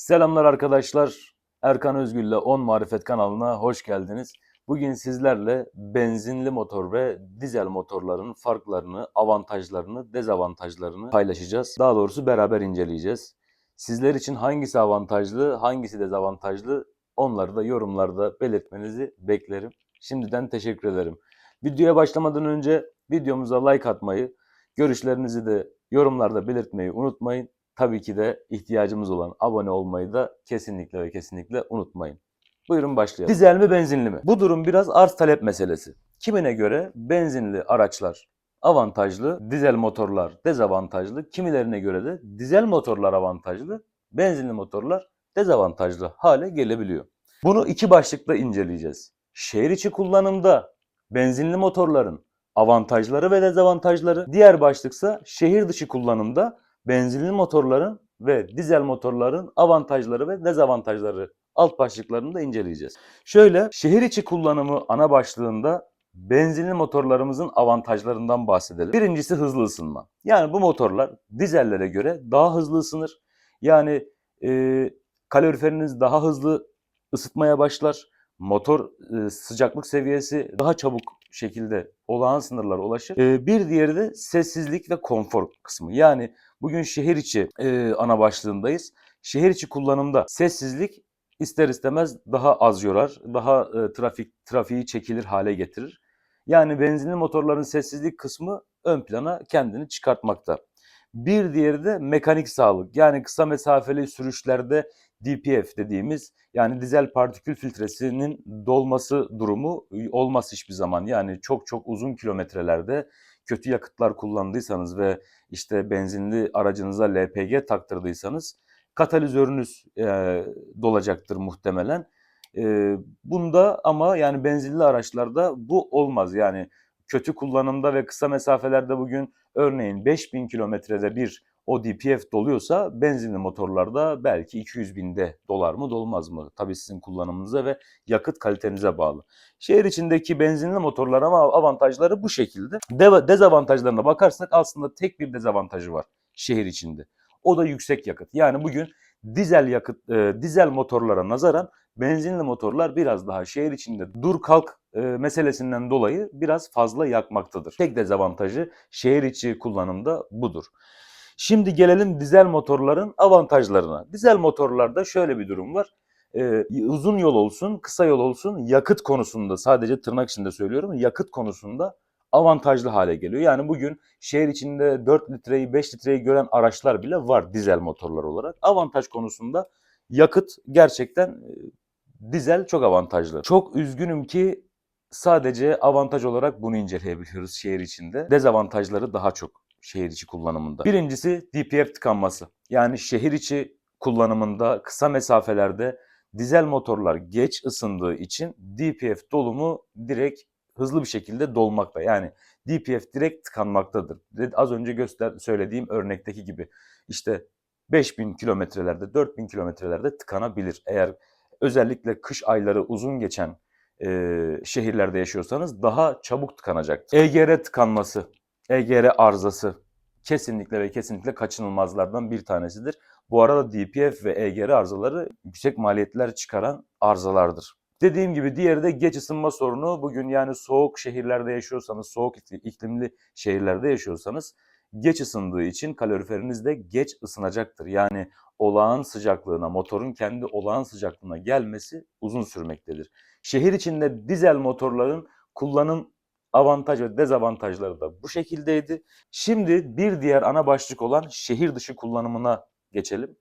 Selamlar arkadaşlar. Erkan Özgül'le 10 Marifet kanalına hoş geldiniz. Bugün sizlerle benzinli motor ve dizel motorların farklarını, avantajlarını, dezavantajlarını paylaşacağız. Daha doğrusu beraber inceleyeceğiz. Sizler için hangisi avantajlı, hangisi dezavantajlı onları da yorumlarda belirtmenizi beklerim. Şimdiden teşekkür ederim. Videoya başlamadan önce videomuza like atmayı, görüşlerinizi de yorumlarda belirtmeyi unutmayın. Tabii ki de ihtiyacımız olan abone olmayı da kesinlikle ve kesinlikle unutmayın. Buyurun başlayalım. Dizel mi benzinli mi? Bu durum biraz arz talep meselesi. Kimine göre benzinli araçlar avantajlı, dizel motorlar dezavantajlı. Kimilerine göre de dizel motorlar avantajlı, benzinli motorlar dezavantajlı hale gelebiliyor. Bunu iki başlıkta inceleyeceğiz. Şehir içi kullanımda benzinli motorların avantajları ve dezavantajları. Diğer başlıksa şehir dışı kullanımda benzinli motorların ve dizel motorların avantajları ve dezavantajları alt başlıklarını da inceleyeceğiz. Şöyle şehir içi kullanımı ana başlığında benzinli motorlarımızın avantajlarından bahsedelim. Birincisi hızlı ısınma. Yani bu motorlar dizellere göre daha hızlı ısınır. Yani e, kaloriferiniz daha hızlı ısıtmaya başlar. Motor e, sıcaklık seviyesi daha çabuk şekilde olağan sınırlara ulaşır. E, bir diğeri de sessizlik ve konfor kısmı. Yani bugün şehir içi e, ana başlığındayız. Şehir içi kullanımda sessizlik ister istemez daha az yorar, daha e, trafik trafiği çekilir hale getirir. Yani benzinli motorların sessizlik kısmı ön plana kendini çıkartmakta. Bir diğeri de mekanik sağlık. Yani kısa mesafeli sürüşlerde DPF dediğimiz yani dizel partikül filtresinin dolması durumu olmaz hiçbir zaman. Yani çok çok uzun kilometrelerde kötü yakıtlar kullandıysanız ve işte benzinli aracınıza LPG taktırdıysanız katalizörünüz e, dolacaktır muhtemelen. E, bunda ama yani benzinli araçlarda bu olmaz. Yani kötü kullanımda ve kısa mesafelerde bugün örneğin 5000 kilometrede bir o DPF doluyorsa benzinli motorlarda belki 200 binde dolar mı dolmaz mı? Tabii sizin kullanımınıza ve yakıt kalitenize bağlı. Şehir içindeki benzinli motorlar ama avantajları bu şekilde. Deva- dezavantajlarına bakarsak aslında tek bir dezavantajı var şehir içinde. O da yüksek yakıt. Yani bugün dizel yakıt, e, dizel motorlara nazaran benzinli motorlar biraz daha şehir içinde dur kalk e, meselesinden dolayı biraz fazla yakmaktadır. Tek dezavantajı şehir içi kullanımda budur. Şimdi gelelim dizel motorların avantajlarına. Dizel motorlarda şöyle bir durum var. Ee, uzun yol olsun, kısa yol olsun yakıt konusunda sadece tırnak içinde söylüyorum yakıt konusunda avantajlı hale geliyor. Yani bugün şehir içinde 4 litreyi 5 litreyi gören araçlar bile var dizel motorlar olarak. Avantaj konusunda yakıt gerçekten e, dizel çok avantajlı. Çok üzgünüm ki sadece avantaj olarak bunu inceleyebiliyoruz şehir içinde. Dezavantajları daha çok şehir içi kullanımında. Birincisi DPF tıkanması. Yani şehir içi kullanımında kısa mesafelerde dizel motorlar geç ısındığı için DPF dolumu direkt hızlı bir şekilde dolmakta. Yani DPF direkt tıkanmaktadır. Az önce göster söylediğim örnekteki gibi işte 5000 kilometrelerde 4000 kilometrelerde tıkanabilir. Eğer özellikle kış ayları uzun geçen e, şehirlerde yaşıyorsanız daha çabuk tıkanacaktır. EGR tıkanması, EGR arızası kesinlikle ve kesinlikle kaçınılmazlardan bir tanesidir. Bu arada DPF ve EGR arızaları yüksek maliyetler çıkaran arızalardır. Dediğim gibi diğeri de geç ısınma sorunu. Bugün yani soğuk şehirlerde yaşıyorsanız, soğuk iklimli şehirlerde yaşıyorsanız geç ısındığı için kaloriferiniz de geç ısınacaktır. Yani olağan sıcaklığına, motorun kendi olağan sıcaklığına gelmesi uzun sürmektedir. Şehir içinde dizel motorların kullanım avantaj ve dezavantajları da bu şekildeydi. Şimdi bir diğer ana başlık olan şehir dışı kullanımına geçelim.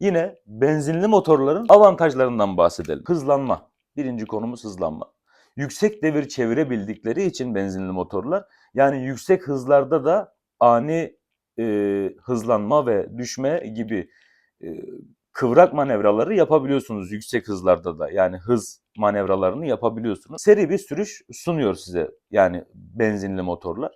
Yine benzinli motorların avantajlarından bahsedelim. Hızlanma. Birinci konumuz hızlanma. Yüksek devir çevirebildikleri için benzinli motorlar yani yüksek hızlarda da ani e, hızlanma ve düşme gibi e, kıvrak manevraları yapabiliyorsunuz yüksek hızlarda da. Yani hız manevralarını yapabiliyorsunuz. Seri bir sürüş sunuyor size yani benzinli motorlar.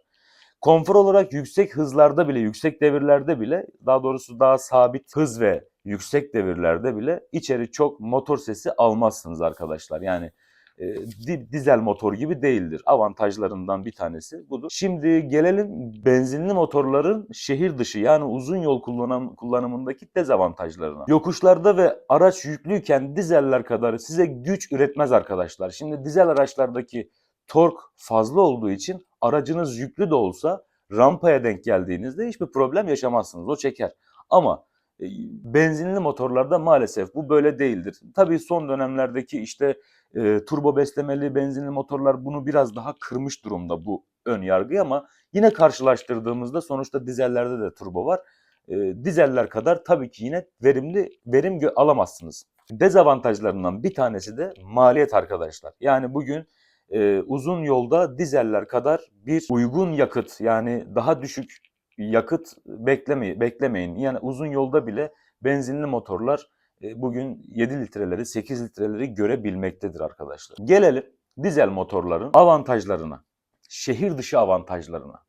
Konfor olarak yüksek hızlarda bile, yüksek devirlerde bile, daha doğrusu daha sabit hız ve yüksek devirlerde bile içeri çok motor sesi almazsınız arkadaşlar. Yani e, di- dizel motor gibi değildir. Avantajlarından bir tanesi budur. Şimdi gelelim benzinli motorların şehir dışı yani uzun yol kullanım, kullanımındaki dezavantajlarına. Yokuşlarda ve araç yüklüyken dizeller kadar size güç üretmez arkadaşlar. Şimdi dizel araçlardaki tork fazla olduğu için aracınız yüklü de olsa rampaya denk geldiğinizde hiçbir problem yaşamazsınız. O çeker. Ama e, benzinli motorlarda maalesef bu böyle değildir. Tabii son dönemlerdeki işte e, turbo beslemeli benzinli motorlar bunu biraz daha kırmış durumda bu ön yargıyı ama yine karşılaştırdığımızda sonuçta dizellerde de turbo var. E, dizeller kadar tabii ki yine verimli verim alamazsınız. Dezavantajlarından bir tanesi de maliyet arkadaşlar. Yani bugün e, uzun yolda dizeller kadar bir uygun yakıt yani daha düşük yakıt beklemeyin, beklemeyin. Yani uzun yolda bile benzinli motorlar bugün 7 litreleri 8 litreleri görebilmektedir arkadaşlar. Gelelim dizel motorların avantajlarına. Şehir dışı avantajlarına.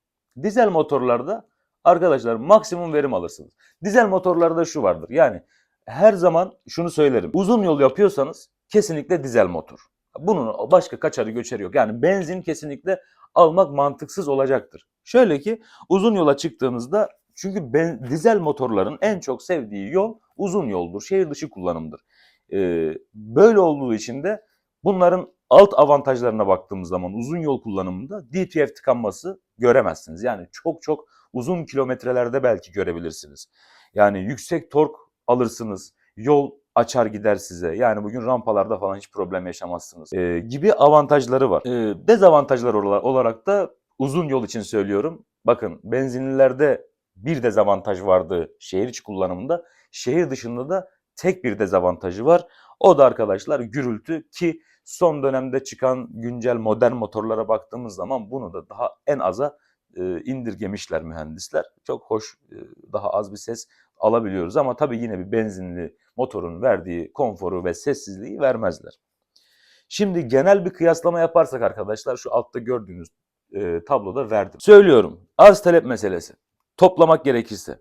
Dizel motorlarda arkadaşlar maksimum verim alırsınız. Dizel motorlarda şu vardır. Yani her zaman şunu söylerim. Uzun yol yapıyorsanız kesinlikle dizel motor. Bunun başka kaçarı göçeri yok. Yani benzin kesinlikle almak mantıksız olacaktır. Şöyle ki uzun yola çıktığınızda çünkü ben, dizel motorların en çok sevdiği yol uzun yoldur. Şehir dışı kullanımdır. Ee, böyle olduğu için de bunların alt avantajlarına baktığımız zaman uzun yol kullanımında DPF tıkanması göremezsiniz. Yani çok çok uzun kilometrelerde belki görebilirsiniz. Yani yüksek tork alırsınız. Yol açar gider size. Yani bugün rampalarda falan hiç problem yaşamazsınız. Ee, gibi avantajları var. Ee, dezavantajlar ola- olarak da uzun yol için söylüyorum. Bakın benzinlilerde bir dezavantaj vardı şehir içi kullanımında. Şehir dışında da tek bir dezavantajı var. O da arkadaşlar gürültü ki son dönemde çıkan güncel modern motorlara baktığımız zaman bunu da daha en aza e, indirgemişler mühendisler. Çok hoş, e, daha az bir ses alabiliyoruz ama tabii yine bir benzinli motorun verdiği konforu ve sessizliği vermezler. Şimdi genel bir kıyaslama yaparsak arkadaşlar şu altta gördüğünüz e, tabloda verdim. Söylüyorum arz talep meselesi. Toplamak gerekirse.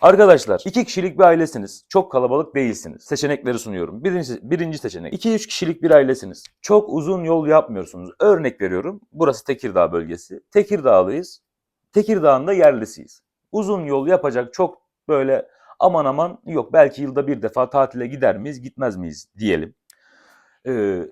Arkadaşlar iki kişilik bir ailesiniz. Çok kalabalık değilsiniz. Seçenekleri sunuyorum. Birinci, birinci seçenek. 2-3 kişilik bir ailesiniz. Çok uzun yol yapmıyorsunuz. Örnek veriyorum. Burası Tekirdağ bölgesi. Tekirdağlıyız. Tekirdağ'ın da yerlisiyiz. Uzun yol yapacak çok böyle aman aman yok belki yılda bir defa tatile gider miyiz gitmez miyiz diyelim. Ee,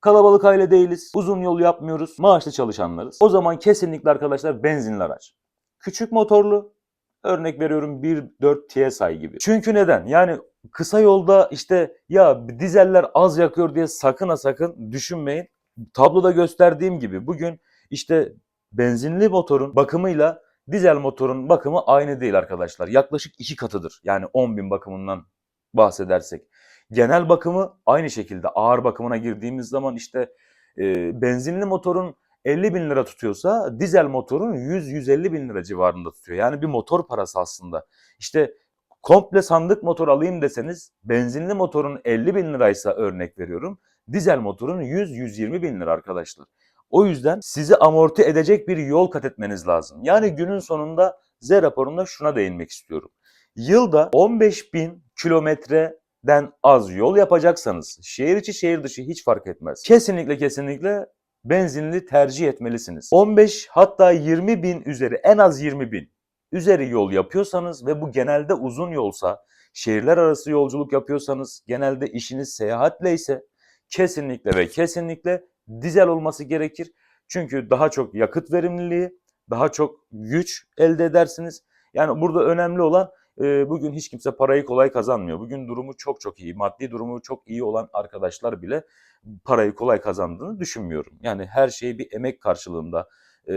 kalabalık aile değiliz. Uzun yol yapmıyoruz. Maaşlı çalışanlarız. O zaman kesinlikle arkadaşlar benzinli araç. Küçük motorlu örnek veriyorum 1.4 TSI gibi. Çünkü neden? Yani kısa yolda işte ya dizeller az yakıyor diye sakın ha sakın düşünmeyin. Tabloda gösterdiğim gibi bugün işte benzinli motorun bakımıyla dizel motorun bakımı aynı değil arkadaşlar. Yaklaşık iki katıdır. Yani 10 bin bakımından bahsedersek. Genel bakımı aynı şekilde ağır bakımına girdiğimiz zaman işte e, benzinli motorun 50 bin lira tutuyorsa dizel motorun 100-150 bin lira civarında tutuyor. Yani bir motor parası aslında. İşte komple sandık motor alayım deseniz benzinli motorun 50 bin liraysa örnek veriyorum. Dizel motorun 100-120 bin lira arkadaşlar. O yüzden sizi amorti edecek bir yol kat etmeniz lazım. Yani günün sonunda Z raporunda şuna değinmek istiyorum. Yılda 15 bin kilometreden az yol yapacaksanız şehir içi şehir dışı hiç fark etmez. Kesinlikle kesinlikle benzinli tercih etmelisiniz. 15 hatta 20 bin üzeri en az 20 bin üzeri yol yapıyorsanız ve bu genelde uzun yolsa şehirler arası yolculuk yapıyorsanız genelde işiniz seyahatle ise kesinlikle ve kesinlikle dizel olması gerekir. Çünkü daha çok yakıt verimliliği, daha çok güç elde edersiniz. Yani burada önemli olan e, bugün hiç kimse parayı kolay kazanmıyor. Bugün durumu çok çok iyi, maddi durumu çok iyi olan arkadaşlar bile parayı kolay kazandığını düşünmüyorum. Yani her şeyi bir emek karşılığında e,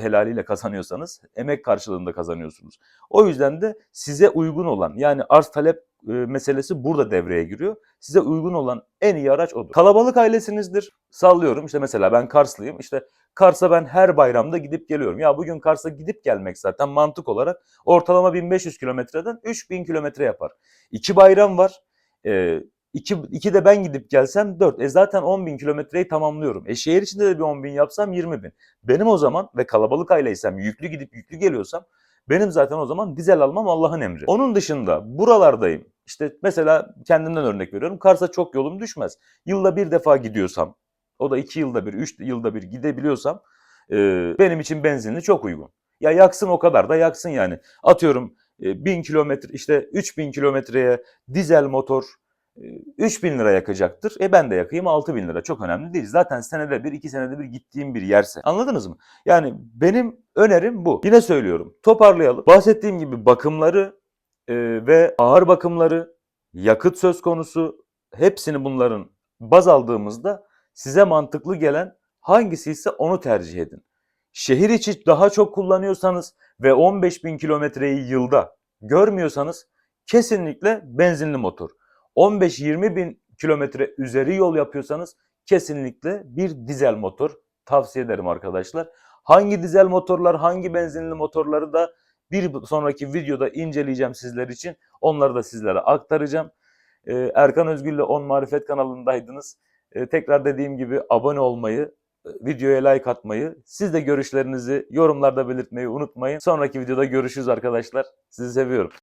helaliyle kazanıyorsanız emek karşılığında kazanıyorsunuz. O yüzden de size uygun olan yani arz talep e, meselesi burada devreye giriyor. Size uygun olan en iyi araç odur. Kalabalık ailesinizdir. Sallıyorum işte mesela ben Karslıyım. İşte Kars'a ben her bayramda gidip geliyorum. Ya bugün Kars'a gidip gelmek zaten mantık olarak ortalama 1500 kilometreden 3000 kilometre yapar. İki bayram var. Ee, iki, iki de ben gidip gelsem 4. E zaten 10 bin kilometreyi tamamlıyorum. E şehir içinde de bir 10 bin yapsam 20 bin. Benim o zaman ve kalabalık aileysem yüklü gidip yüklü geliyorsam benim zaten o zaman dizel almam Allah'ın emri. Onun dışında buralardayım. İşte mesela kendimden örnek veriyorum. Kars'a çok yolum düşmez. Yılda bir defa gidiyorsam o da 2 yılda bir, 3 yılda bir gidebiliyorsam e, benim için benzinli çok uygun. Ya yaksın o kadar da yaksın yani. Atıyorum e, 1000 kilometre işte 3000 kilometreye dizel motor e, 3000 lira yakacaktır. E ben de yakayım 6000 lira. Çok önemli değil. Zaten senede bir, iki senede bir gittiğim bir yerse. Anladınız mı? Yani benim önerim bu. Yine söylüyorum. Toparlayalım. Bahsettiğim gibi bakımları e, ve ağır bakımları, yakıt söz konusu hepsini bunların baz aldığımızda size mantıklı gelen hangisi ise onu tercih edin. Şehir içi daha çok kullanıyorsanız ve 15 bin kilometreyi yılda görmüyorsanız kesinlikle benzinli motor. 15-20 bin kilometre üzeri yol yapıyorsanız kesinlikle bir dizel motor tavsiye ederim arkadaşlar. Hangi dizel motorlar, hangi benzinli motorları da bir sonraki videoda inceleyeceğim sizler için. Onları da sizlere aktaracağım. Ee, Erkan Özgür'le 10 Marifet kanalındaydınız. Ee, tekrar dediğim gibi abone olmayı, videoya like atmayı, siz de görüşlerinizi yorumlarda belirtmeyi unutmayın. Sonraki videoda görüşürüz arkadaşlar. Sizi seviyorum.